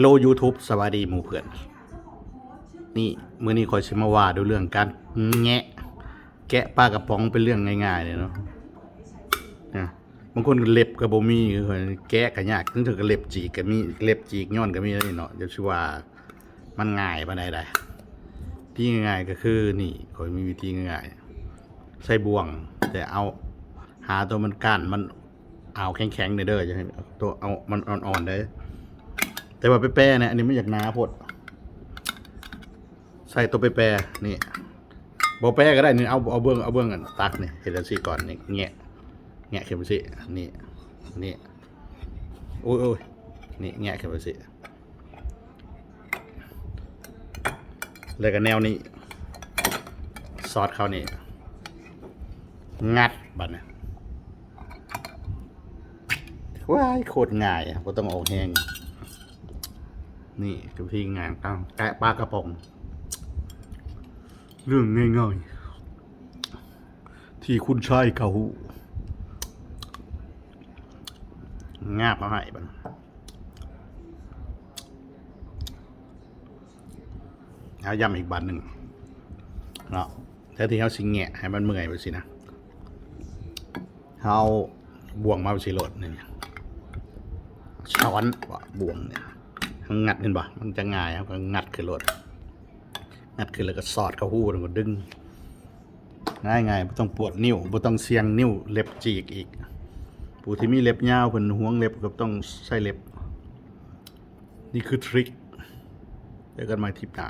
ฮลโล YouTube สวัสดีหมู่เพื่อน นี่มื้อนี้คอยสิมาว่าด้วยเรื่องการแงะ แกะปลากระป๋องเป็นเรื่องง่ายๆเลยเนาะนะบางคนเล็บก็บ่มีคือแกะก็ยากถึงถึงก็เล็บจีกก็มีเล็บจีกย้อนก็มีเลยเนาะเดี๋ยวสิว่ามันง่ายปานใดได้ที่ง่ายๆก็คือนี่คอยมีวิธีง่ายๆใส่บ่วง แต่เอาหาตัวมันก้านมันเอาแข็งๆเด้อจะให้ตัวเอามันอ่อนๆได้ แต่ว่าไปแปรเนี่ยอันนี้ไม่อยากหนาพด ใส่ตัวไปแปรนี่บอแปรก็ได้นี่เอาเอาเบื้องเอาเบื้องกันตักนี่เห็นแล้วสิก่อนนี่แงะแงะขึ้นไปสินี่นี่โอ้ยโอ้ยนี่แงะขึ้นไปสิแล้วก็แนวนี้ซอสเขานี่งัดบัดเนี่ยว้ายโคตรง่ายอะเราต้องออกแห้ง นี่คือพี่งานตั้งแกะปลากระป๋อง เรื่องง่ายๆ ที่คุณชายเขางาบมาให้บันเอายำอีกบันหนึ่งเนาะแต่ที่เขาสิงแงะให้มันเมื่อยไปสินะเขาบ่วงมาไปสิโหลดเนี่ยช้อนบ่วงเนี่ย งัดเห็นปะมันจะง่ายครับก็งัดขึ้นรถงัดขึ้นแล้วก็สอดเข้าหูแล้วก็ดึง ง่ายง่ายไม่ต้องปวดนิ้วไม่ต้องเสียงนิ้วเล็บจีกอีก ผู้ที่มีเล็บยาวเพิ่นห่วงเล็บก็ต้องใช้เล็บ นี่คือทริคเจอกันใหม่ทิปหน้า